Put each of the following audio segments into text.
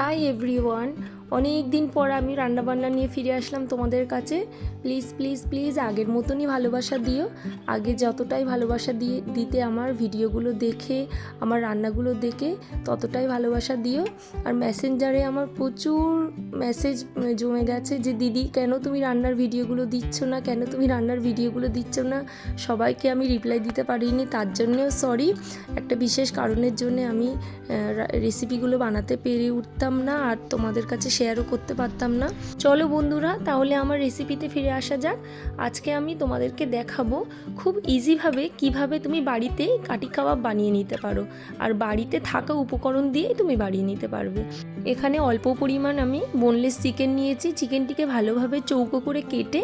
Hi everyone অনেক দিন পর আমি রান্নাবান্না নিয়ে ফিরে আসলাম তোমাদের কাছে। প্লিজ প্লিজ প্লিজ, আগের মতনই ভালোবাসা দিও। আগে যতটাই ভালোবাসা দিয়ে, দিতে আমার ভিডিওগুলো দেখে, আমার রান্নাগুলো দেখে, ততটাই ভালোবাসা দিও। আর মেসেঞ্জারে আমার প্রচুর মেসেজ জমে গেছে যে, দিদি, কেন তুমি রান্নার ভিডিওগুলো দিচ্ছ না? কেন তুমি রান্নার ভিডিওগুলো দিচ্ছ না? সবাইকে আমি রিপ্লাই দিতে পারিনি, তার জন্যেও সরি। একটা বিশেষ কারণের জন্য আমি রেসিপিগুলো বানাতে পেরে উঠতাম না, আর তোমাদের কাছে শেয়ারও করতে পারতাম না। চলো বন্ধুরা, তাহলে আমার রেসিপিতে ফিরে আসা যাক। আজকে আমি তোমাদেরকে দেখাবো খুব ইজিভাবে কীভাবে তুমি বাড়িতেই কাটি কাবাব বানিয়ে নিতে পারো আর বাড়িতে থাকা উপকরণ দিয়েই তুমি বানিয়ে নিতে পারবে। এখানে অল্প পরিমাণ আমি বোনলেস চিকেন নিয়েছি। চিকেনটিকে ভালোভাবে চৌকো করে কেটে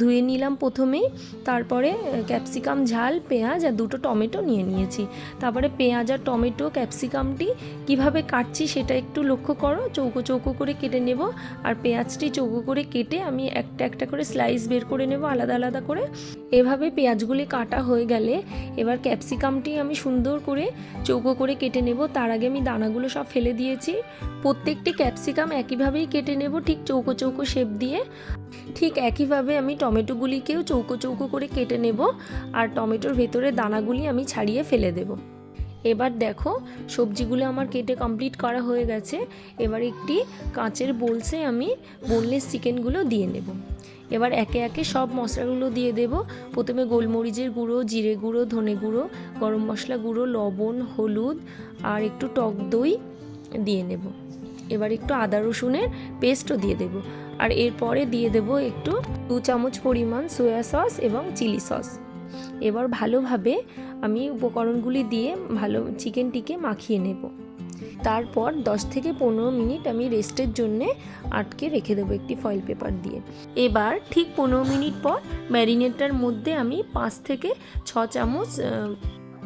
ধুয়ে নিলাম প্রথমেই। তারপরে ক্যাপসিকাম ঝাল, পেঁয়াজ আর দুটো টমেটো নিয়ে নিয়েছি। তারপরে পেঁয়াজ আর টমেটো ক্যাপসিকামটি কীভাবে কাটছি সেটা একটু লক্ষ্য করো। চৌকো চৌকো করে কেটে নেব আর পেঁয়াজটি চৌকো করে কেটে আমি একটা একটা করে স্লাইস বের করে নেব আলাদা আলাদা করে। এভাবে পেঁয়াজগুলি কাটা হয়ে গেলে এবার ক্যাপসিকামটি আমি সুন্দর করে চৌকো করে কেটে নেব। তার আগে আমি দানাগুলো সব ফেলে দিয়েছি। প্রত্যেকটি ক্যাপসিকাম একইভাবেই কেটে নেব ঠিক চৌকো চৌকো শেপ দিয়ে। ঠিক একইভাবে আমি টমেটোগুলিকেও চৌকো চৌকো করে কেটে নেব। আর টমেটোর ভেতরে দানাগুলি আমি ছাড়িয়ে ফেলে দেবো। এবার দেখো, সবজিগুলো আমার কেটে কমপ্লিট করা হয়ে গেছে। এবার একটি কাঁচের বোলসে আমি বোনলেস চিকেনগুলো দিয়ে নেব। এবার একে একে সব মশলাগুলো দিয়ে দেব। প্রথমে গোলমরিচের গুঁড়ো, জিরে গুঁড়ো, ধনে গুঁড়ো, গরম মশলা গুঁড়ো, লবণ, হলুদ আর একটু টক দই দিয়ে নেব। এবার একটু আদা রসুনের পেস্টও দিয়ে দেব। আর এরপরে দিয়ে দেব একটু দু চামচ পরিমাণ সয়া সস এবং চিলি সস এবার ভালোভাবে আমি উপকরণগুলি দিয়ে ভালো চিকেনটিকে মাখিয়ে নেব। তারপর 10 থেকে পনেরো মিনিট আমি রেস্টের জন্যে আটকে রেখে দেবো একটি ফয়েল পেপার দিয়ে। এবার ঠিক পনেরো মিনিট পর ম্যারিনেটার মধ্যে আমি পাঁচ থেকে ছ চামচ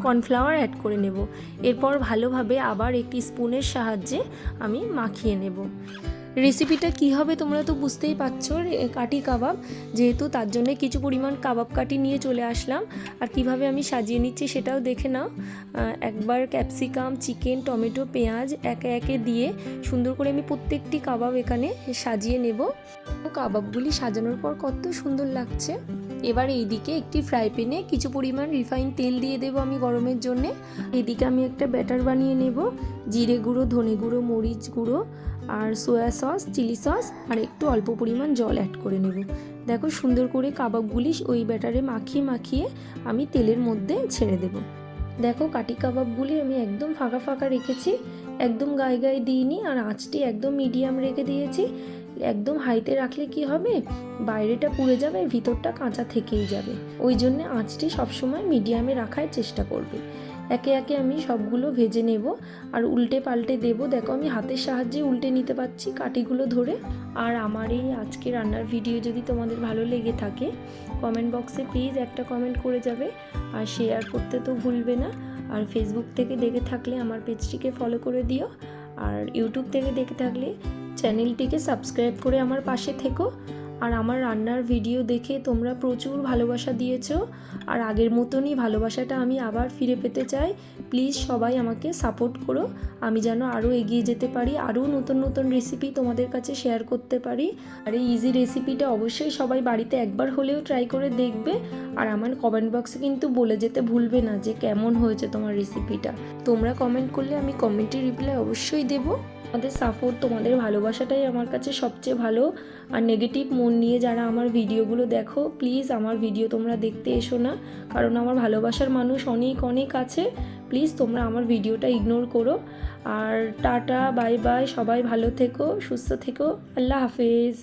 কর্নফ্লাওয়ার অ্যাড করে নেব। এরপর ভালোভাবে আবার একটি স্পুনের সাহায্যে আমি মাখিয়ে নেব। রেসিপিটা কি হবে তোমরা তো বুঝতেই পারছ কাটি কাবাব। যেহেতু তার জন্য কিছু পরিমাণ কাবাব কাটি নিয়ে চলে আসলাম। আর কীভাবে আমি সাজিয়ে নিচ্ছি সেটাও দেখে নাও। একবার ক্যাপসিকাম চিকেন টমেটো পেঁয়াজ একে একে দিয়ে সুন্দর করে আমি প্রত্যেকটি কাবাব এখানে সাজিয়ে নেব। কাবাবগুলি সাজানোর পর কত সুন্দর লাগছে। এবার এইদিকে একটি ফ্রাই প্যানে কিছু পরিমাণ রিফাইন তেল দিয়ে দেবো আমি গরমের জন্যে। এদিকে আমি একটা ব্যাটার বানিয়ে নেব। জিরে গুঁড়ো, ধনে গুঁড়ো, মরিচ গুঁড়ো। আর সোয়া সস চিলি সস আর একটু অল্প পরিমাণ জল অ্যাড করে নেব। দেখো সুন্দর করে কাবাবগুলি ওই ব্যাটারে মাখিয়ে মাখিয়ে আমি তেলের মধ্যে ছেড়ে দেব। দেখো কাটি কাবাবগুলি আমি একদম ফাঁকা ফাঁকা রেখেছি, একদম গায়ে গায়ে দিইনি আর আঁচটি একদম মিডিয়াম রেখে দিয়েছি। একদম হাইতে রাখলে কি হবে? বাইরেটা পুড়ে যাবে, ভিতরটা কাঁচা থেকেই যাবে। ওই জন্য আঁচটি সবসময় মিডিয়ামে রাখার চেষ্টা করবে। একে একে আমি সবগুলো ভেজে নেব আর উল্টে পাল্টে দেব। দেখো, আমি হাতের সাহায্যে উল্টে নিতে পারছি কাঠিগুলো ধরে। আর আমার এই আজকে রান্নার ভিডিও যদি তোমাদের ভালো লেগে থাকে কমেন্ট বক্সে প্লিজ একটা কমেন্ট করে যাবে। আর শেয়ার করতে তো ভুলবে না। আর ফেসবুক থেকে দেখে থাকলে আমার পেজটিকে ফলো করে দিও। আর ইউটিউব থেকে দেখে থাকলে চ্যানেলটিকে সাবস্ক্রাইব করে আমার পাশে থেকো। আর আমার রান্নার ভিডিও দেখে তোমরা প্রচুর ভালোবাসা দিয়েছ। আর আগের মতনই ভালোবাসাটা আমি আবার ফিরে পেতে চাই। প্লিজ সবাই আমাকে সাপোর্ট করো। আমি যেন আরও এগিয়ে যেতে পারি আরও নতুন নতুন রেসিপি তোমাদের কাছে শেয়ার করতে পারি। আর এই ইজি রেসিপিটা অবশ্যই সবাই বাড়িতে একবার হলেও ট্রাই করে দেখবে। আর আমার কমেন্ট বক্সে কিন্তু বলে যেতে ভুলবে না যে কেমন হয়েছে তোমার রেসিপিটা তোমরা কমেন্ট করলে আমি কমেন্টের রিপ্লাই অবশ্যই দেবো। তোমাদের সাপোর্ট তোমাদের ভালোবাসাটাই আমার কাছে সবচেয়ে ভালো। আর নেগেটিভ মন নিয়ে যারা আমার ভিডিওগুলো দেখো প্লিজ আমার ভিডিও তোমরা দেখতে এসো না। কারণ আমার ভালোবাসার মানুষ অনেক অনেক আছে। প্লিজ তোমরা আমার ভিডিওটা ইগনোর করো। আর টাটা বাই বাই সবাই ভালো থেকো, সুস্থ থেকো। আল্লাহ হাফেজ।